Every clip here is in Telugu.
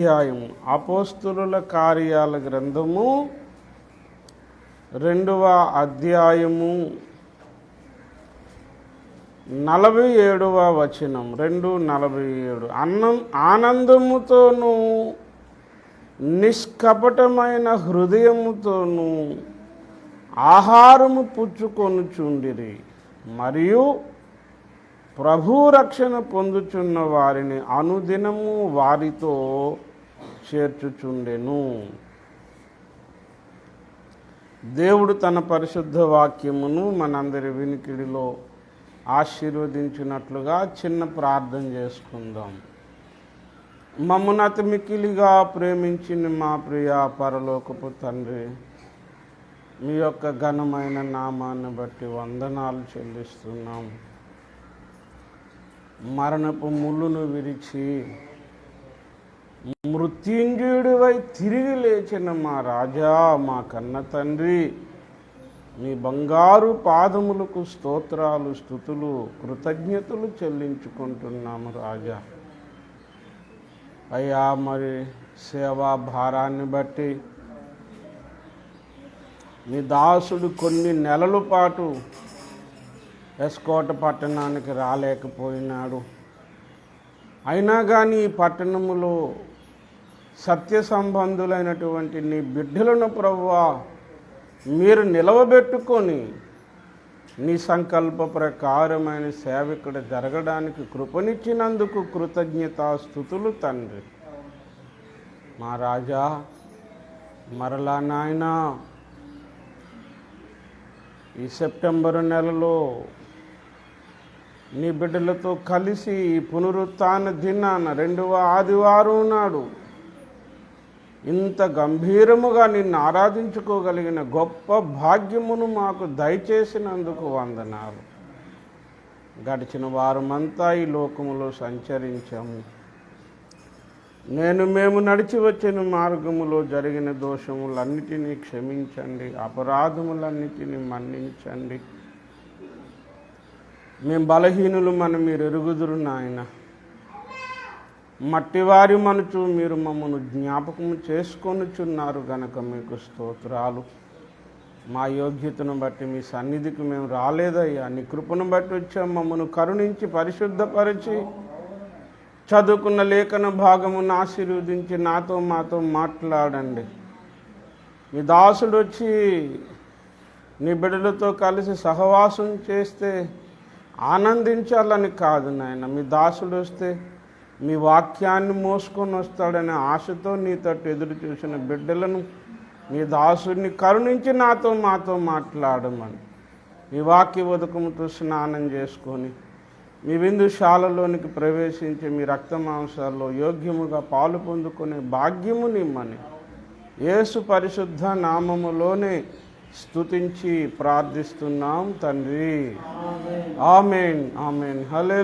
అధ్యాయము. అపోస్తుల కార్యాల గ్రంథము రెండవ అధ్యాయము. నలభై ఏడవ వచనం. రెండు నలభై ఏడు. అన్నం ఆనందముతోనూ నిష్కపటమైన హృదయముతోనూ ఆహారము పుచ్చుకొనుచుండిరి. మరియు ప్రభు రక్షణ పొందుచున్న వారిని అనుదినము వారితో చేర్చుచుండెను. దేవుడు తన పరిశుద్ధ వాక్యమును మనందరి వినికిడిలో ఆశీర్వదించినట్లుగా చిన్న ప్రార్థన చేసుకుందాం. మమ్మునతి మిక్కిలిగా ప్రేమించిన మా ప్రియ పరలోకపు తండ్రి మీ యొక్క ఘనమైన నామాన్ని బట్టి వందనాలు చెల్లిస్తున్నాం. మరణపు ముళ్ళును విరిచి మృత్యుంజయుడివై తిరిగి లేచిన మా రాజా మా కన్న తండ్రి మీ బంగారు పాదములకు స్తోత్రాలు స్థుతులు కృతజ్ఞతలు చెల్లించుకుంటున్నాము రాజా. అయ్యా మరి సేవా భారాన్ని బట్టి మీ దాసుడు కొన్ని నెలల పాటు ఎస్కోట పట్టణానికి రాలేకపోయినాడు. అయినా కానీ ఈ పట్టణములో సత్య సంబంధులైనటువంటి నీ బిడ్డలను ప్రవ్వా మీరు నిలవబెట్టుకొని నీ సంకల్ప ప్రకారమైన సేవ ఇక్కడ జరగడానికి కృపనిచ్చినందుకు కృతజ్ఞతాస్థుతులు తండ్రి. మా రాజా మరలా నాయన ఈ సెప్టెంబరు నెలలో నీ బిడ్డలతో కలిసి ఈ పునరుత్న దినాన రెండవ ఆదివారం నాడు ఇంత గంభీరముగా నిన్ను ఆరాధించుకోగలిగిన గొప్ప భాగ్యమును మాకు దయచేసినందుకు వందనాలు. గడిచిన వారమంతా ఈ లోకములో సంచరించాము. నేను మేము నడిచి వచ్చిన మార్గములో జరిగిన దోషములన్నిటినీ క్షమించండి అపరాధములన్నిటినీ మన్నించండి. మేము బలహీనులు మనం మీరు ఎరుగుదురు నాయన. మట్టివారి మనుచు మీరు మమ్మను జ్ఞాపకం చేసుకొనుచున్నారు గనక మీకు స్తోత్రాలు. మా యోగ్యతను బట్టి మీ సన్నిధికి మేము రాలేదయ్యా. నీ కృపను బట్టి వచ్చాం. మమ్మను కరుణించి పరిశుద్ధపరిచి చదువుకున్న లేఖన భాగమును ఆశీర్వదించి నాతో మాతో మాట్లాడండి. మీ దాసుడు వచ్చి నీ బిడ్డలతో కలిసి సహవాసం చేస్తే ఆనందించాలని కాదు నాయన. మీ దాసుడు వస్తే మీ వాక్యాన్ని మోసుకొని వస్తాడనే ఆశతో నీతో ఎదురు చూసిన బిడ్డలను మీ దాసుడిని కరుణించి నాతో మాతో మాట్లాడమని. మీ వాక్య ఉదకముతో స్నానం చేసుకొని మీ విందుశాలలోనికి ప్రవేశించి మీ రక్త మాంసాల్లో యోగ్యముగా పాలు పొందుకునే భాగ్యము నిమ్మని. యేసు పరిశుద్ధ నామములోనే స్తుతించి ప్రార్థిస్తున్నాం తండ్రి. ఆమెన్. ఆమెన్. హలే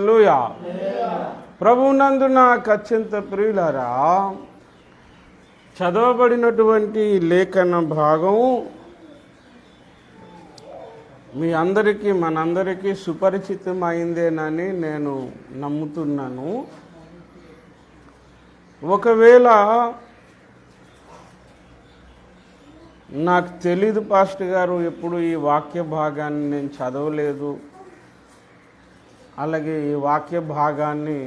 ప్రభునందు నాకు అత్యంత ప్రియులరా చదవబడినటువంటి లేఖన భాగం మీ అందరికీ మనందరికీ సుపరిచితమైందేనని నేను నమ్ముతున్నాను. ఒకవేళ నాకు తెలీదు పాస్టర్ గారు ఎప్పుడు ఈ వాక్య భాగాన్ని నేను చదవలేదు అలాగే ఈ వాక్య భాగాన్ని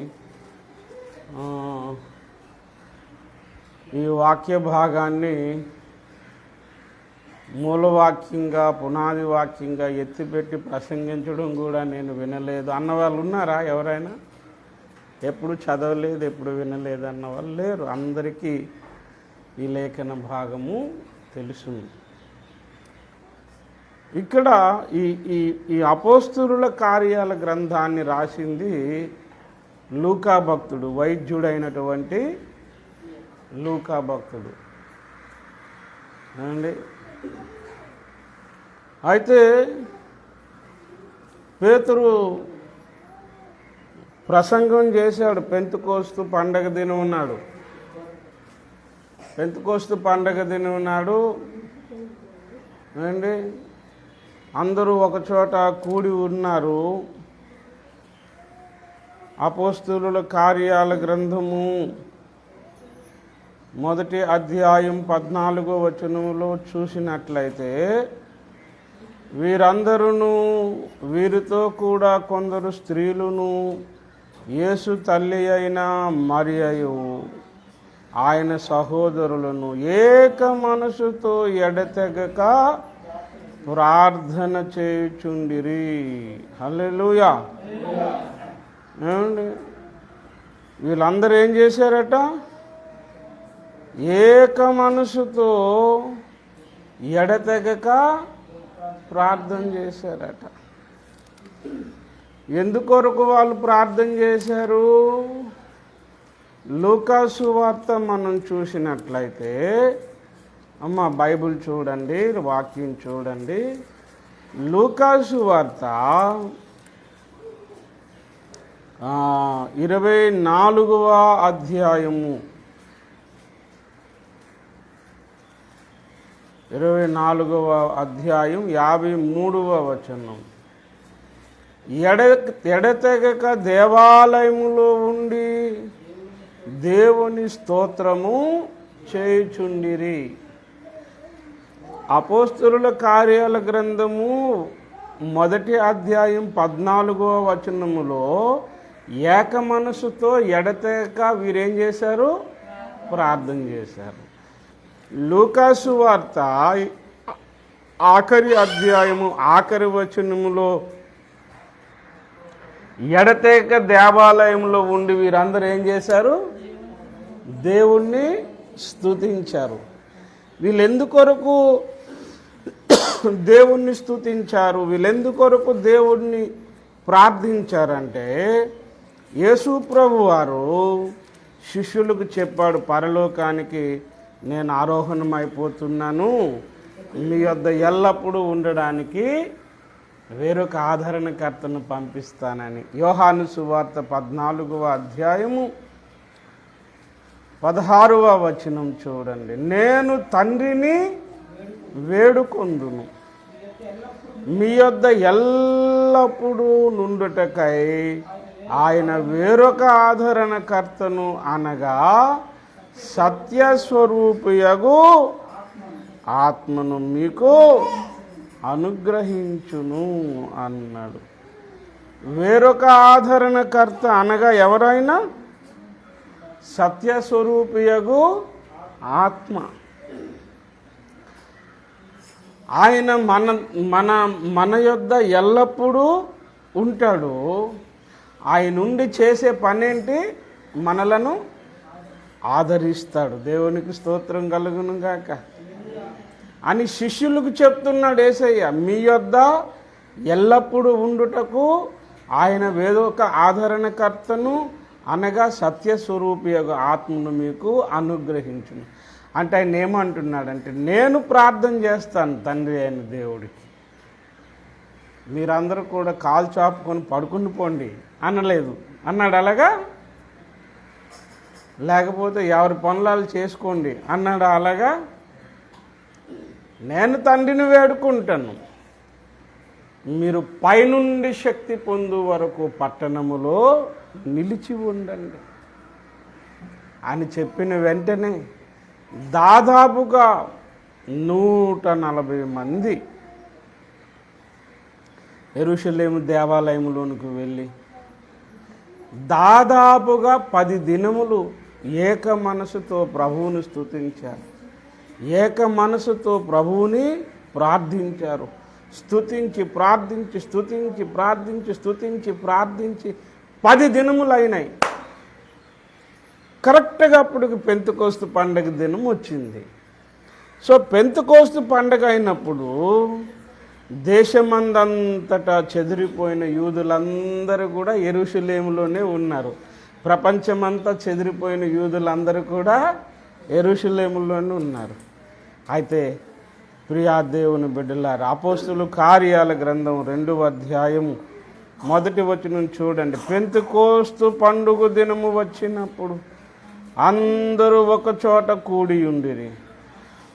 ఈ వాక్య భాగాన్ని మూలవాక్యంగా పునాది వాక్యంగా ఎత్తిపెట్టి ప్రసంగించడం కూడా నేను వినలేదు. అన్న వాళ్ళు ఉన్నారా ఎవరైనా? ఎప్పుడు చదవలేదు ఎప్పుడు వినలేదు అన్న వాళ్ళు లేరు. అందరికీ ఈ లేఖన భాగము తెలుసు ఇక్కడ ఈ ఈ ఈ అపోస్తుల కార్యాల గ్రంథాన్ని రాసింది లూకా భక్తుడు వైద్యుడైనటువంటి లూకా భక్తుడు అండి అయితే పేతురు ప్రసంగం చేశాడు పెంతుకోస్తు పండగ దినం ఉన్నాడు పెంతుకోస్తు పండగ దినం నాడు ఏండి అందరూ ఒకచోట కూడి ఉన్నారు. అపోస్తుల కార్యాల గ్రంథము. మొదటి అధ్యాయం పద్నాలుగో వచనంలో చూసినట్లయితే వీరందరూ వీరితో కూడా కొందరు స్త్రీలను యేసు తల్లి అయిన మరియు ఆయన సహోదరులను ఏక మనసుతో ఎడతెగక ప్రార్థన చేయుచుండిరి. హల్లెలూయా. ఏమండి? వీళ్ళందరూ ఏం చేశారట? ఏక మనసుతో ఎడతెగక ప్రార్థన చేశారట. ఎందుకొరకు వాళ్ళు ప్రార్థన చేశారు? లూకాసు వార్త మనం చూసినట్లయితే అమ్మ బైబిల్ చూడండి వాక్యం చూడండి. లూకాసు వార్త ఇరవై నాలుగవ అధ్యాయము. ఇరవై నాలుగవ అధ్యాయం యాభై మూడవ వచనం. ఎడ ఎడతెగక దేవాలయములో ఉండి దేవుని స్తోత్రము చేయుచుండిరి. అపోస్తుల కార్యాల గ్రంథము మొదటి అధ్యాయం పద్నాలుగవ వచనములో ఏక మనసుతో ఎడతెక వీరేం చేశారు? ప్రార్థన చేశారు. లూకాసు వార్త ఆఖరి అధ్యాయము ఆఖరి వచనములో ఎడతేక దేవాలయంలో ఉండి వీరందరూ ఏం చేశారు? దేవుణ్ణి స్తుతించారు. వీళ్ళు ఎందుకొరకు దేవుణ్ణి స్తుతించారు? వీళ్ళెందుకొరకు దేవుణ్ణి ప్రార్థించారంటే యేసుప్రభు వారు శిష్యులకు చెప్పాడు పరలోకానికి నేను ఆరోహణమైపోతున్నాను. మీ వద్ద ఎల్లప్పుడూ ఉండడానికి వేరొక ఆదరణకర్తను పంపిస్తానని. యోహాను సువార్త పద్నాలుగవ అధ్యాయము పదహారవ వచనం చూడండి. నేను తండ్రిని వేడుకొందును. మీ యొద్ద ఎల్లప్పుడూ నుండుటకై ఆయన వేరొక ఆదరణకర్తను అనగా సత్యస్వరూపియగు ఆత్మను మీకు అనుగ్రహించును అన్నాడు. వేరొక ఆదరణకర్త అనగా ఎవరైనా? సత్యస్వరూపియగు ఆత్మ. ఆయన మన మన మన యొద్ద ఎల్లప్పుడూ ఉంటాడు. ఆయనుండి చేసే పనేంటి? మనలను ఆదరిస్తాడు. దేవునికి స్తోత్రం కలుగును గాక. అని శిష్యులకు చెప్తున్నాడు ఏసయ్య మీ యొద్ద ఎల్లప్పుడూ ఉండుటకు ఆయన వేదొక ఆదరణకర్తను అనగా సత్యస్వరూపి యొక్క ఆత్మను మీకు అనుగ్రహించును. అంటే ఆయన ఏమంటున్నాడంటే నేను ప్రార్థన చేస్తాను తండ్రి అయిన దేవుడికి. మీరందరూ కూడా కాలు చాపుకొని పడుకుని పోండి. అనలేదు. అన్నాడు అలాగా? లేకపోతే ఎవరి పనులు చేసుకోండి. అన్నాడు అలాగా? నేను తండ్రిని వేడుకుంటాను. మీరు పైనుండి శక్తి పొందు వరకు పట్టణములో నిలిచి ఉండండి. అని చెప్పిన వెంటనే దాదాపుగా నూట నలభై మంది ఎరుషలేము దేవాలయంలోనికి వెళ్ళి దాదాపుగా పది దినములు ఏక మనసుతో ప్రభువుని స్తుతించారు. ఏక మనసుతో ప్రభువుని ప్రార్థించారు. స్తుతించి ప్రార్థించి స్తుతించి ప్రార్థించి స్తుతించి ప్రార్థించి పది దినములు అయినాయి కరెక్ట్గా అప్పటికి పెంతుకోస్తు పండగ దినం వచ్చింది సో పెంతుకోస్తు పండగ అయినప్పుడు దేశమందంతటా చెదిరిపోయిన యూదులందరూ కూడా ఎరుషులేములోనే ఉన్నారు. ప్రపంచమంతా చెదిరిపోయిన యూదులందరూ కూడా ఎరుషులేములోనే ఉన్నారు. అయితే ప్రియా దేవుని బిడ్డలారు అపోస్తులు కార్యాల గ్రంథం రెండవ అధ్యాయం మొదటి వచనం చూడండి. పెంతుకోస్తు పండుగ దినము వచ్చినప్పుడు అందరూ ఒక చోట కూడి ఉండిరి.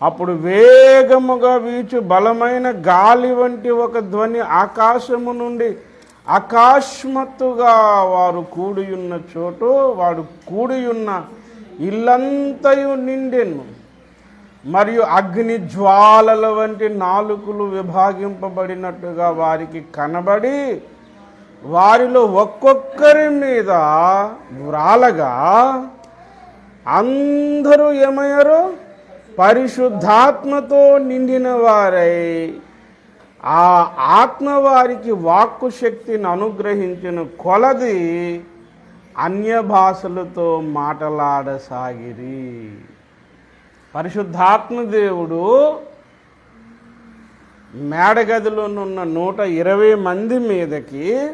అప్పుడు వేగముగా వీచు బలమైన గాలి వంటి ఒక ధ్వని ఆకాశము నుండి అకస్మాత్తుగా వారు కూడియున్న చోటు వాడు కూడియున్న ఇల్లంతయు నిండెను. మరియు అగ్ని జ్వాలల వంటి నాలుకలు విభాగింపబడినట్టుగా వారికి కనబడి వారిలో ఒక్కొక్కరి మీద వ్రాలగా అందరూ ఏమయ్యారు? పరిశుద్ధాత్మతో నిండిన వారై. ఆ ఆత్మ వారికి వాక్కు శక్తిని అనుగ్రహించిన కొలది అన్య భాషలతో మాటలాడసాగిరి. పరిశుద్ధాత్మ దేవుడు మేడగదిలోనున్న నూట ఇరవై మంది మీదకి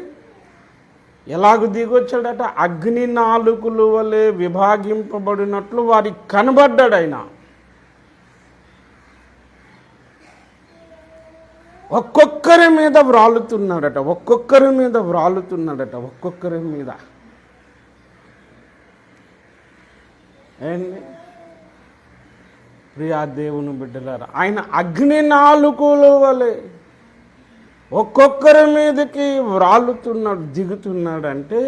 ఎలాగ దిగొచ్చాడట? అగ్ని నాలుకలు వలె విభాగింపబడినట్లు వారికి కనబడ్డాడు ఆయన ఒక్కొక్కరి మీద వ్రాలుతున్నాడట ఒక్కొక్కరి మీద వ్రాలుతున్నాడట ఒక్కొక్కరి మీద. ఏంటి ప్రియా దేవుని బిడ్డలారా ఆయన అగ్ని నాలుకలు వలె ఒక్కొక్కరి మీదకి వ్రాలుతున్నాడు దిగుతున్నాడు అంటే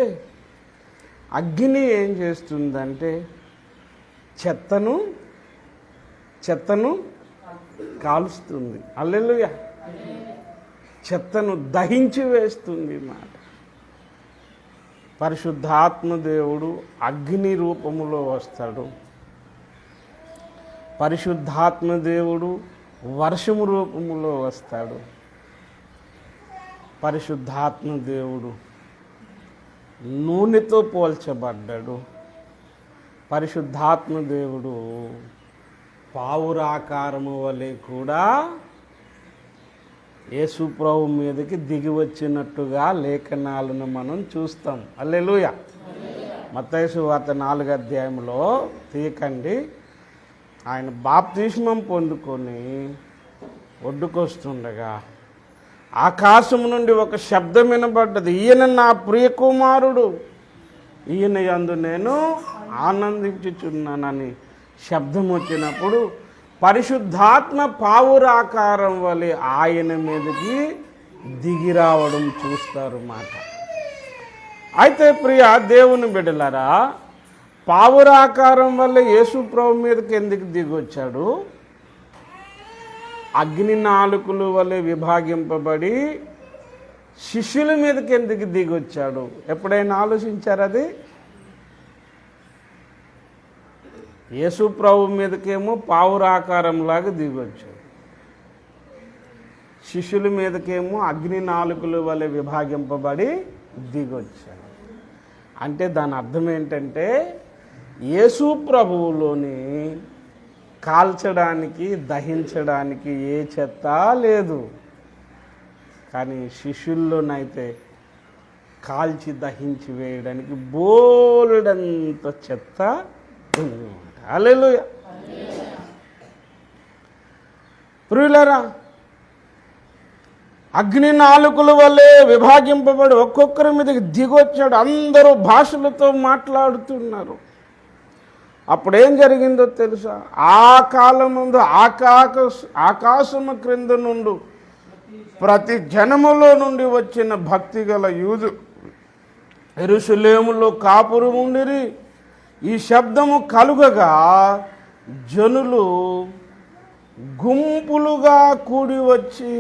అగ్ని ఏం చేస్తుందంటే చెత్తను చెత్తను కాలుస్తుంది. అల్లెలుగా చెత్తను దహించి వేస్తుంది మాట. పరిశుద్ధాత్మ దేవుడు అగ్ని రూపములో వస్తాడు. పరిశుద్ధాత్మ దేవుడు వర్షము రూపములో వస్తాడు. పరిశుద్ధాత్మ దేవుడు నూనెతో పోల్చబడ్డాడు. పరిశుద్ధాత్మ దేవుడు పావురాకారము వలె కూడా యేసుప్రభు మీదకి దిగి వచ్చినట్టుగా లేఖనాలను మనం చూస్తాం. అల్లెలుయ మతేసు వార్త నాలుగు అధ్యాయంలో తీయకండి. ఆయన బాప్తిష్మం పొందుకొని ఒడ్డుకొస్తుండగా ఆకాశం నుండి ఒక శబ్దం వినబడ్డది. ఈయన నా ప్రియ కుమారుడు ఈయన యందు నేను ఆనందించుచున్నానని శబ్దం వచ్చినప్పుడు పరిశుద్ధాత్మ పావురాకారం వలె ఆయన మీదకి దిగిరావడం చూస్తారు మాట. అయితే ప్రియ దేవుని బిడ్డలారా పావురాకారం వల్ల యేసు ప్రభు మీదకి ఎందుకు దిగొచ్చాడు? అగ్ని నాలుకలు వలె విభాగింపబడి శిష్యుల మీదకి ఎందుకు దిగొచ్చాడు? ఎప్పుడైనా ఆలోచించారు అది? యేసు ప్రభు మీదకేమో పావురాకారంలాగా దిగొచ్చాడు. శిష్యుల మీదకేమో అగ్ని నాలుకలు వలె విభాగింపబడి దిగొచ్చాడు. అంటే దాని అర్థం ఏంటంటే యేసు ప్రభువులోని కాల్చడానికి దహించడానికి ఏ చెత్త లేదు. కానీ శిష్యుల్లోనైతే కాల్చి దహించి వేయడానికి బోలెడంత చెత్త ఉంది. అల్లెలుయ ప్రియులరా అగ్ని నాలుకల వల్లే విభాగింపబడి ఒక్కొక్కరి మీదకి దిగొచ్చాడు. అందరూ భాషలతో మాట్లాడుతున్నారు. అప్పుడేం జరిగిందో తెలుసా? ఆ కాలం ముందు ఆకాశ ఆకాశము క్రింద నుండి ప్రతి జనములో నుండి వచ్చిన భక్తి గల యూదు ఎరుసలేములో కాపురు ఉండిరి ఈ శబ్దము కలుగగా జనులు గుంపులుగా కూడి వచ్చి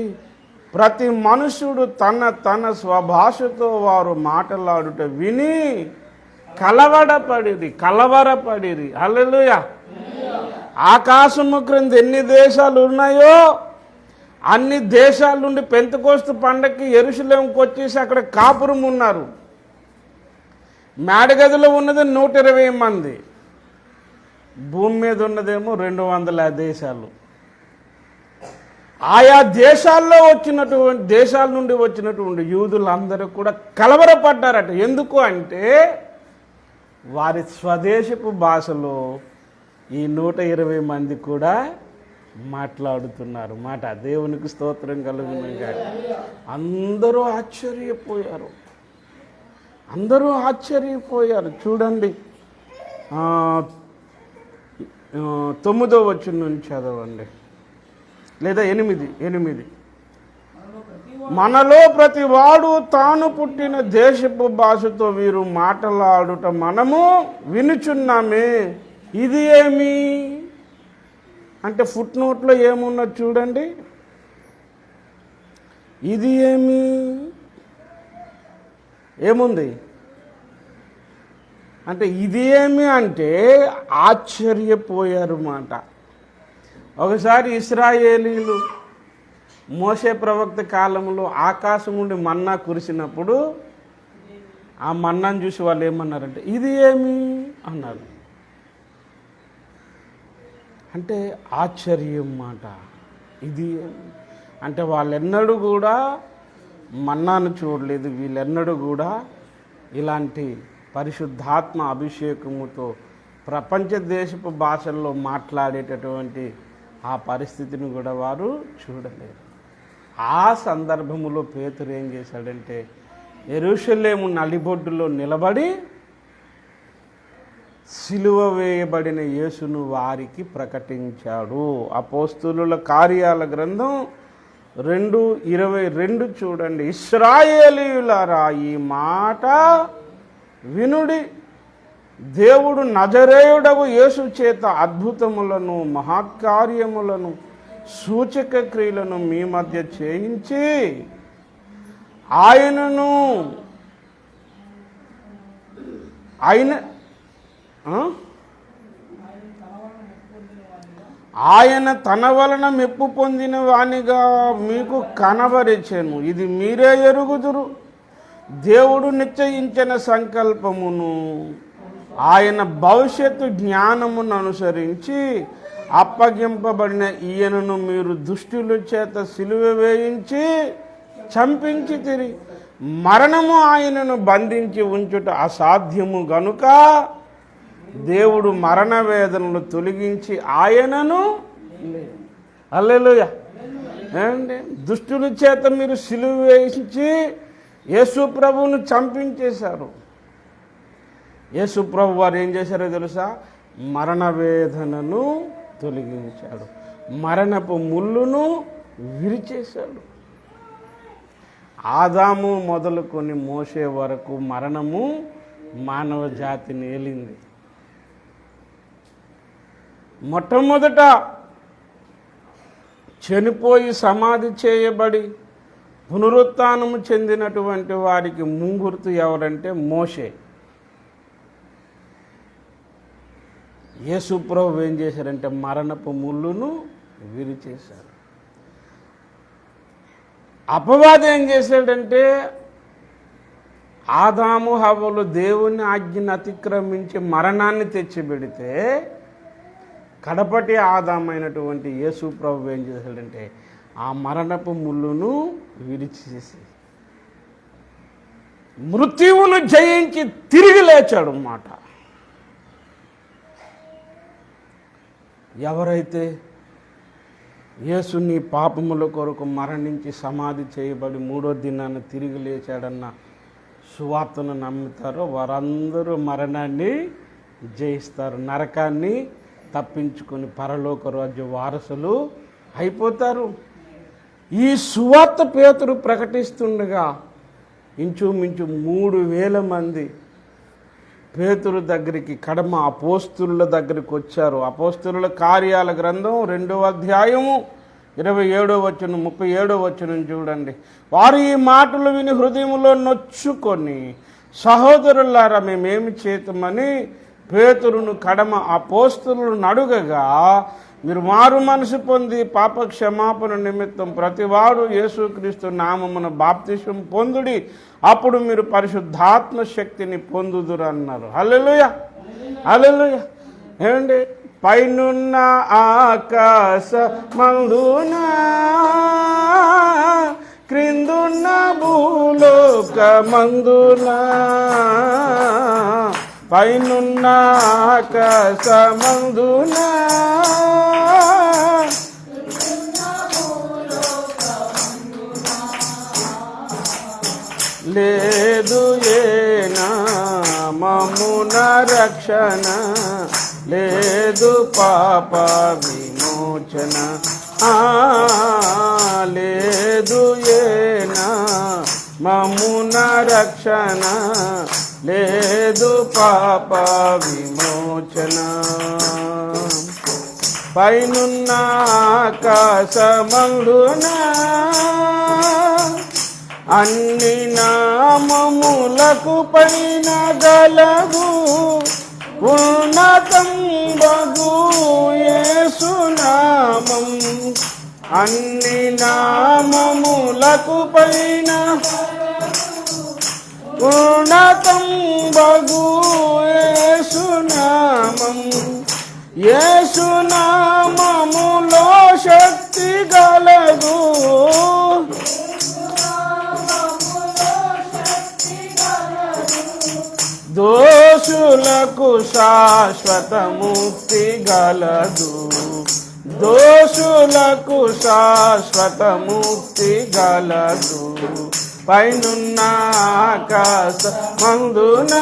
ప్రతి మనుషుడు తన తన స్వభాషతో వారు మాట్లాడుట విని కలవడపడిది కలవరపడిది అల్లెలుయ ఆకాశము క్రింద ఎన్ని దేశాలు ఉన్నాయో అన్ని దేశాల నుండి పెంతకోస్తు పండక్కి ఎరుసలేంకి వచ్చేసి అక్కడ కాపురం ఉన్నారు మేడగదిలో ఉన్నది నూట ఇరవై మంది. భూమి మీద ఉన్నదేమో రెండు వందల దేశాలు. ఆయా దేశాల్లో వచ్చినటువంటి దేశాల నుండి వచ్చినటువంటి యూదులందరూ కూడా కలవరపడ్డారట. ఎందుకు అంటే వారి స్వదేశపు భాషలో ఈ నూట ఇరవై మంది కూడా మాట్లాడుతున్నారు. మాట దేవునికి స్తోత్రం కలుగునగా అందరూ ఆశ్చర్యపోయారు. అందరూ ఆశ్చర్యపోయారు. చూడండి. తొమ్మిదో వచ్చిన నుంచి చదవండి. లేదా ఎనిమిది ఎనిమిది. మనలో ప్రతి వాడు తాను పుట్టిన దేశపు భాషతో వీరు మాట్లాడుట మనము వినుచున్నామే. ఇది ఏమి? అంటే ఫుట్ నోట్లో ఏమున్నది చూడండి. ఇది ఏమి? ఏముంది? అంటే ఇది ఏమి అంటే ఆశ్చర్యపోయారు మాట ఒకసారి ఇస్రాయేలీలు మోసే ప్రవక్త కాలంలో ఆకాశం నుండి మన్నా కురిసినప్పుడు ఆ మన్నాను చూసి వాళ్ళు ఏమన్నారంటే ఇది ఏమి? అన్నారు. అంటే ఆశ్చర్యం మాట. ఇది అంటే వాళ్ళెన్నడూ కూడా మన్నాను చూడలేదు. వీళ్ళెన్నడూ కూడా ఇలాంటి పరిశుద్ధాత్మ అభిషేకముతో ప్రపంచ దేశపు భాషల్లో మాట్లాడేటటువంటి ఆ పరిస్థితిని కూడా వారు చూడలేరు ఆ సందర్భములో పేతురు ఏం చేశాడంటే ఎరుషలేము నలిబొడ్డులో నిలబడి సిలువ వేయబడిన యేసును వారికి ప్రకటించాడు. అపోస్తులుల కార్యాల గ్రంథం రెండు ఇరవై రెండు చూడండి. ఇస్రాయేలీయులారా ఈ మాట వినుడి. దేవుడు నజరేయుడవు యేసు చేత అద్భుతములను మహత్కార్యములను సూచక క్రియలను మీ మధ్య చేయించి ఆయనను ఆయన ఆ? ఆయన తన వలన మెప్పు పొందిన వానిగా మీకు కనబరిచెను. ఇది మీరే ఎరుగుదురు. దేవుడు నిశ్చయించిన సంకల్పమును ఆయన భవిష్యత్తు జ్ఞానమును అనుసరించి అప్పగింపబడిన ఈయనను మీరు దుష్టుల చేత సిలువ వేయించి చంపించి తిరిగి మరణము ఆయనను బంధించి ఉంచుట అసాధ్యము గనుక దేవుడు మరణ వేదనలు తొలగించి ఆయనను అల్లెలుయ ఏమండి? దుష్టుల చేత మీరు సిలువ వేయించి యేసు ప్రభువును చంపించేశారు. యేసు ప్రభు వారు ఏం చేశారో తెలుసా? మరణ వేదనను తొలగించాడు. మరణపు ముళ్ళును విరిచేశాడు. ఆదాము మొదలుకొని మోసే వరకు మరణము మానవ జాతిని ఏలింది. మొట్టమొదట చనిపోయి సమాధి చేయబడి పునరుత్నము చెందినటువంటి వారికి ముంగుర్తు ఎవరంటే మోషే. యేసుప్రభు ఏం చేశారంటే మరణపు ముళ్ళును విరిచేశారు. అపవాదం ఏం చేశాడంటే ఆదాము హవలు దేవుని ఆజ్ఞను అతిక్రమించి మరణాన్ని తెచ్చిపెడితే కడపటి ఆదామైనటువంటి యేసు ప్రభు ఏం చేశాడంటే ఆ మరణపు ముళ్ళును విరిచేసి మృత్యువును జయించి తిరిగి లేచాడు అన్నమాట. ఎవరైతే యేసు నీ పాపముల కొరకు మరణించి సమాధి చేయబడి మూడో దినాన్ని తిరిగి లేచాడన్న సువార్తను నమ్ముతారో వారందరూ మరణాన్ని జయిస్తారు నరకాన్ని తప్పించుకొని పరలోక రాజ్య వారసులు అయిపోతారు. ఈ సువార్త పేతురు ప్రకటిస్తుండగా ఇంచుమించు మూడు వేల మంది పేతురు దగ్గరికి కడమ అపోస్తుల దగ్గరికి వచ్చారు. అపోస్తుల కార్యాల గ్రంథం రెండవ అధ్యాయము ఇరవై ఏడో వచ్చును ముప్పై ఏడో వచ్చును చూడండి. వారు ఈ మాటలు విని హృదయంలో నొచ్చుకొని సహోదరులారా మేమేమి చేతమని పేతురును కడమ అపోస్తులను అడుగగా మీరు మారు మనసు పొంది పాప క్షమాపణ నిమిత్తం ప్రతివాడు యేసుక్రీస్తు నామమున బాప్తిషం పొందుడి అప్పుడు మీరు పరిశుద్ధాత్మ శక్తిని పొందుదురు అన్నారు హల్లెలూయ! హల్లెలూయ! ఏమండి? పైనున్న ఆకాశ మందున క్రిందున్న భూలోక మందునా పైనున్న సమందునా లేదు ఏనా మమున రక్షణ లేదు పాప విమోచన. ఆ లేదు ఏనా మమున రక్షణ లేదు పాప విమోచన. పైనున్న ఆకాశమందునా అన్ని నామములకు పైన గలవు ఉన్నతం బగు ఏసునామం అన్ని నామములకు పైన ఉన్నతం బగు ఏసునామం ఏసునామములో శక్తి గలదు. దోషులకు శాశ్వత ముక్తి గలదు. దోషులకు శాశ్వత ముక్తి గలదు. పైనున్న ఆకాశ మందున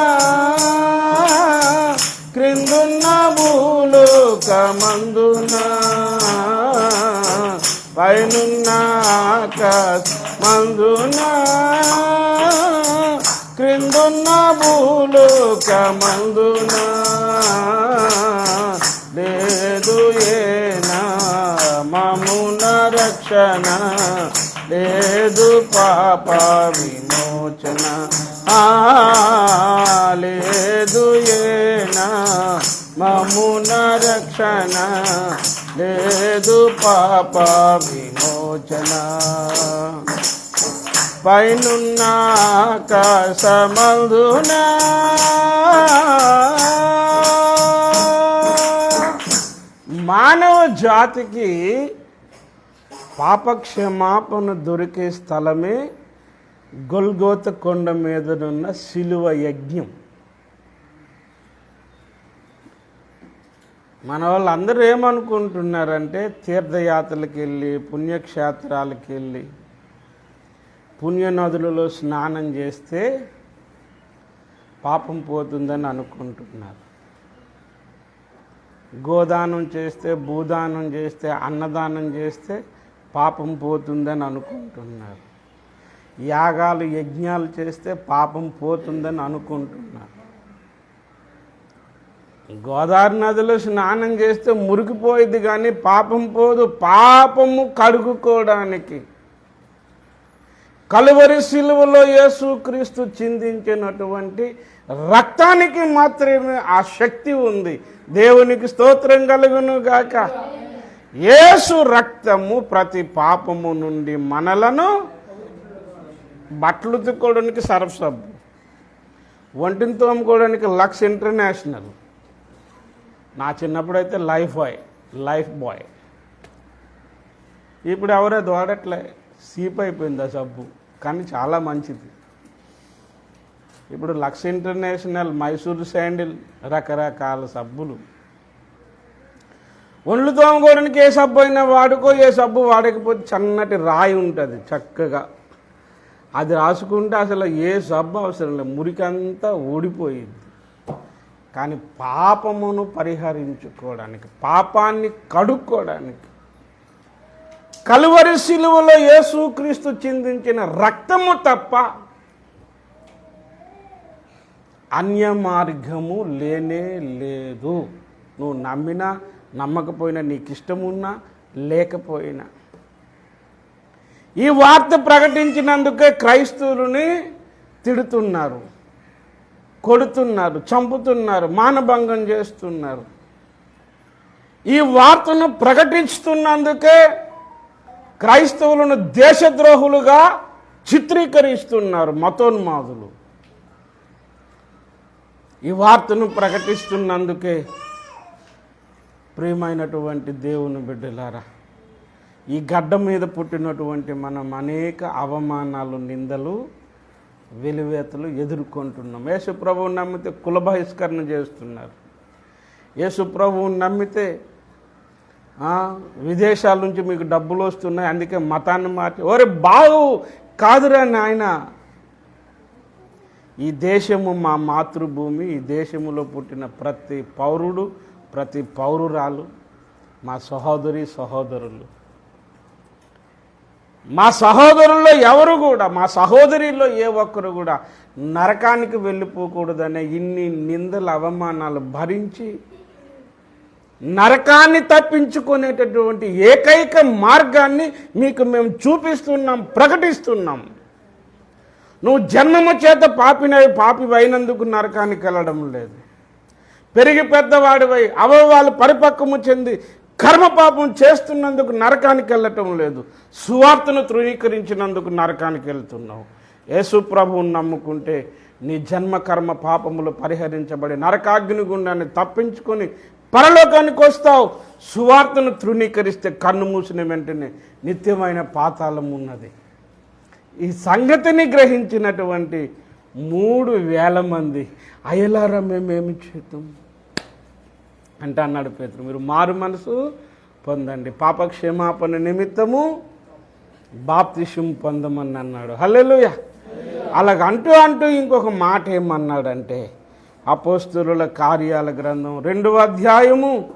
క్రిందున్న భూలోక మందున పైనున్న ఆకాశ మందున క్రిందున్న భూలోక మందున. లేదు ఏనా మమున రక్షణ లేదు పాప విమోచన. ఆ లేదు ఏనా మమున రక్షణ. లేదు పాప విమోచన. పైనున్న కసమందున మానవ జాతికి పాపక్షమాపణ దొరికే స్థలమే గొల్గోత కొండ మీదనున్న శిలువ యజ్ఞం. మన వాళ్ళందరూ ఏమనుకుంటున్నారంటే తీర్థయాత్రలకు వెళ్ళి పుణ్యక్షేత్రాలకు వెళ్ళి పుణ్యనదులలో స్నానం చేస్తే పాపం పోతుందని అనుకుంటున్నారు. గోదానం చేస్తే భూదానం చేస్తే అన్నదానం చేస్తే పాపం పోతుందని అనుకుంటున్నారు. యాగాలు యజ్ఞాలు చేస్తే పాపం పోతుందని అనుకుంటున్నారు. గోదావరి నదిలో స్నానం చేస్తే మురికిపోయింది కానీ పాపం పోదు. పాపము కడుగుకోవడానికి. కలువరి శిలువలో యేసుక్రీస్తు చిందించినటువంటి రక్తానికి మాత్రమే ఆ శక్తి ఉంది. దేవునికి స్తోత్రం కలుగును గాక. యేసు రక్తము ప్రతి పాపము నుండి మనలను బట్టలు ఉతుక్కోవడానికి సర్ఫ్ సబ్బు ఒంటిని తోముకోవడానికి లక్స్ ఇంటర్నేషనల్. నా చిన్నప్పుడు అయితే లైఫ్ బాయ్ లైఫ్ బాయ్. ఇప్పుడు ఎవరో దోడట్లే సీప్ అయిపోయింది ఆ సబ్బు కానీ చాలా మంచిది. ఇప్పుడు లక్స్ ఇంటర్నేషనల్ మైసూర్ శాండిల్ రకరకాల సబ్బులు. ఒళ్ళు తోముకోవడానికి ఏ సబ్బు అయినా వాడుకో ఏ సబ్బు వాడకపోతే చన్నటి రాయి ఉంటుంది చక్కగా. అది రాసుకుంటే అసలు ఏ సబ్బు అవసరం లేదు. మురికంతా ఊడిపోయింది. కానీ పాపమును పరిహరించుకోవడానికి పాపాన్ని కడుక్కోవడానికి కలువరి శిలువలో యేసుక్రీస్తు చిందించిన రక్తము తప్ప అన్య మార్గము లేనే లేదు. నువ్వు నమ్మినా నమ్మకపోయినా నీకు ఇష్టమున్నా లేకపోయినా. ఈ వార్త ప్రకటించినందుకే క్రైస్తవులని తిడుతున్నారు కొడుతున్నారు చంపుతున్నారు మానభంగం చేస్తున్నారు. ఈ వార్తను ప్రకటిస్తున్నందుకే క్రైస్తవులను దేశద్రోహులుగా చిత్రీకరిస్తున్నారు మతోన్మాదులు. ఈ వార్తను ప్రకటిస్తున్నందుకే ప్రియమైనటువంటి దేవుని బిడ్డలారా ఈ గడ్డ మీద పుట్టినటువంటి మనం అనేక అవమానాలు నిందలు వెలివేతలు ఎదుర్కొంటున్నాం. యేసు ప్రభువు నమ్మితే కుల బహిష్కరణ చేస్తున్నారు. యేసు ప్రభువు నమ్మితే విదేశాల నుంచి మీకు డబ్బులు వస్తున్నాయి అందుకే మతాన్ని మార్చి ఒరే బాగు కాదురా నాయన. ఈ దేశము మా మాతృభూమి ఈ దేశములో పుట్టిన ప్రతి పౌరుడు ప్రతి పౌరురాలు మా సహోదరి సహోదరులు. మా సహోదరుల్లో ఎవరు కూడా మా సహోదరిలో ఏ ఒక్కరు కూడా నరకానికి వెళ్ళిపోకూడదనే ఇన్ని నిందల అవమానాలు భరించి నరకాన్ని తప్పించుకునేటటువంటి ఏకైక మార్గాన్ని మీకు మేము చూపిస్తున్నాం ప్రకటిస్తున్నాం. నువ్వు జన్మము చేత పాపిన పాపి అయినందుకు నరకానికి వెళ్ళడం లేదు. పెరిగి పెద్దవాడివై అవయవాలు పరిపక్వము చెంది కర్మపాపం చేస్తున్నందుకు నరకానికి వెళ్ళటం లేదు. సువార్తను ధృవీకరించినందుకు నరకానికి వెళ్తున్నావు. యేసు ప్రభువుని నమ్ముకుంటే నీ జన్మ కర్మ పాపములు పరిహరించబడి నరకాగ్ని గుండాన్ని తప్పించుకొని పరలోకానికి వస్తావు. సువార్తను తృణీకరిస్తే కన్ను మూసిన వెంటనే నిత్యమైన పాతాళం ఉన్నది. ఈ సంగతిని గ్రహించినటువంటి మూడు వేల మంది. అయలారా మేమేమి చేద్దాం? అంటే అన్నాడు పేతురు. మీరు మారు మనసు పొందండి. పాపక్షేమాపణ నిమిత్తము బాప్తిషం పొందమని అన్నాడు. హల్లెలుయ. అలాగ అంటూ అంటూ ఇంకొక మాట ఏమన్నాడంటే అపోస్తుల కార్యాల గ్రంథం రెండవ అధ్యాయము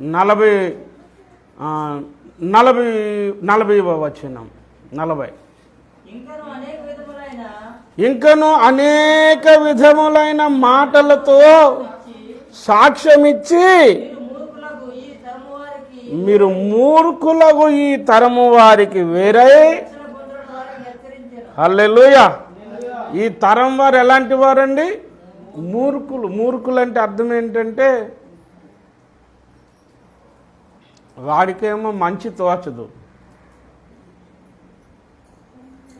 నలభై నలభై నలభై వచనం. నలభై. ఇంకను అనేక విధములైన మాటలతో సాక్ష్యమిచ్చి మీరు మూర్ఖులకు ఈ తరము వారికి మీరు మూర్ఖులకు ఈ వారికి వేరై. రక్షణ ఈ తరం వారు ఎలాంటి వారండి? మూర్ఖులు. మూర్ఖులు అంటే అర్థం ఏంటంటే వాడికేమో మంచి తోచదు.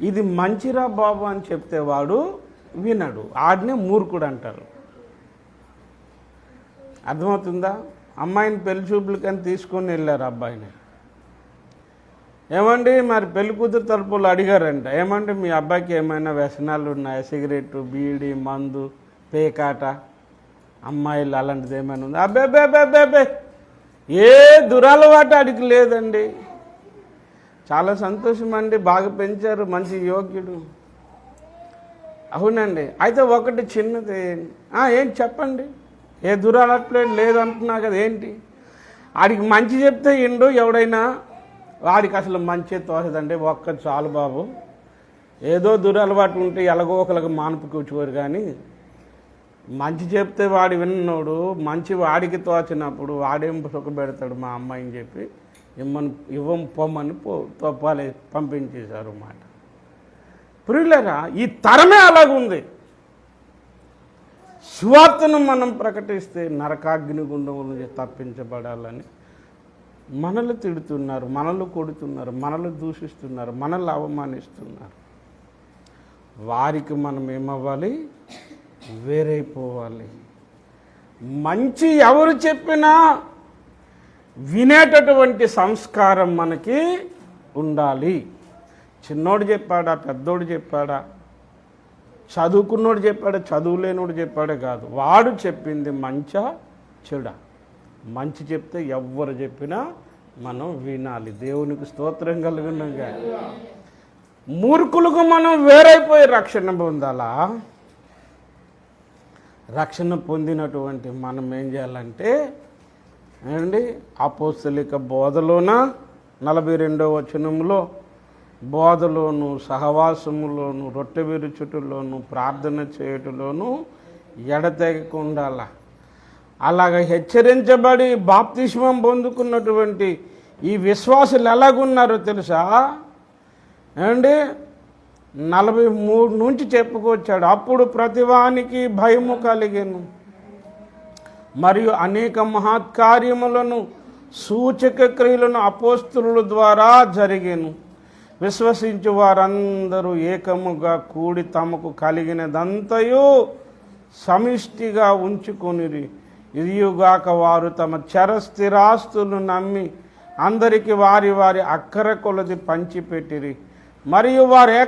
ఇది మంచిరా బాబు అని చెప్తే వాడు వినడు. ఆడినే మూర్ఖుడు అంటారు. అర్థమవుతుందా? అమ్మాయిని పెళ్ళి చూపులకని తీసుకొని వెళ్ళారు అబ్బాయిని. ఏమండి మరి పెళ్ళి కూతురు తరపులు అడిగారంట. ఏమండి మీ అబ్బాయికి ఏమైనా వ్యసనాలు ఉన్నాయా? సిగరెట్ బీడి మందు పేకాట? అమ్మాయిలు అలాంటిది ఏమైనా ఉందా? అబ్బే అబ్బే అబ్బే అబ్బే అబ్బే. ఏ దురలవాటు అడిగి లేదండి. చాలా సంతోషం అండి బాగా పెంచారు మంచి యోగ్యుడు. అవునండి. అయితే ఒకటి చిన్నది ఏంటి చెప్పండి? ఏ దురాలట్లేదు లేదంటున్నా కదా ఏంటి? ఆడికి మంచి చెప్తే ఇండు ఎవడైనా వాడికి అసలు మంచి తోచదండి ఒక్క చాలు బాబు. ఏదో దురలవాటు ఉంటే ఎలాగో ఒకరికి మానుపు కూర్చోరు కానీ మంచి చెప్తే వాడు విన్నోడు మంచి వాడికి తోచినప్పుడు వాడేం సుఖపెడతాడు మా అమ్మాయిని చెప్పి ఇమ్మని ఇవ్వం పొమ్మని పో తప్పాలి పంపించేశారు మాట. ప్రియులరా ఈ తరమే అలాగుంది. సువార్తను మనం ప్రకటిస్తే నరకాగ్ని గుండం నుంచి తప్పించబడాలని మనల్ని తిడుతున్నారు మనల్ని కొడుతున్నారు మనల్ని దూషిస్తున్నారు మనల్ని అవమానిస్తున్నారు. వారికి మనం ఏమవ్వాలి? వేరైపోవాలి. మంచి ఎవరు చెప్పినా వినేటటువంటి సంస్కారం మనకి ఉండాలి. చిన్నోడు చెప్పాడా పెద్దోడు చెప్పాడా చదువుకున్నోడు చెప్పాడా చదువులేనోడు చెప్పాడే కాదు. వాడు చెప్పింది మంచా చెడ. మంచి చెప్తే ఎవరు చెప్పినా మనం వినాలి. దేవునికి స్తోత్రం కలిగినాక మూర్ఖులకు మనం వేరైపోయి రక్షణ పొందాలా? రక్షణ పొందినటువంటి మనం ఏం చేయాలంటే ఏమండి అపోస్తలిక బోధలోన నలభై రెండో వచనంలో బోధలోను సహవాసములోను రొట్టె విరుచుటలోను ప్రార్థన చేయటంలోను ఎడతెగకుండాల. అలాగ హెచ్చరించబడి బాప్తిష్మం పొందుకున్నటువంటి ఈ విశ్వాసులు ఎలాగున్నారో తెలుసా? ఏమండి నలభై మూడు నుంచి చెప్పుకొచ్చాడు. అప్పుడు ప్రతివానికి భయము కలిగెను. మరియు అనేక మహత్కార్యములను సూచక క్రియలను అపోస్తుల ద్వారా జరిగాను. విశ్వసించు వారందరూ ఏకముగా కూడి తమకు కలిగినదంతయు సమిష్టిగా ఉంచుకొనిరి. ఇదియుగాక వారు తమ చరస్థిరాస్తులు నమ్మి అందరికి వారి వారి అక్కర కొలది పంచిపెట్టిరి. మరియు వారు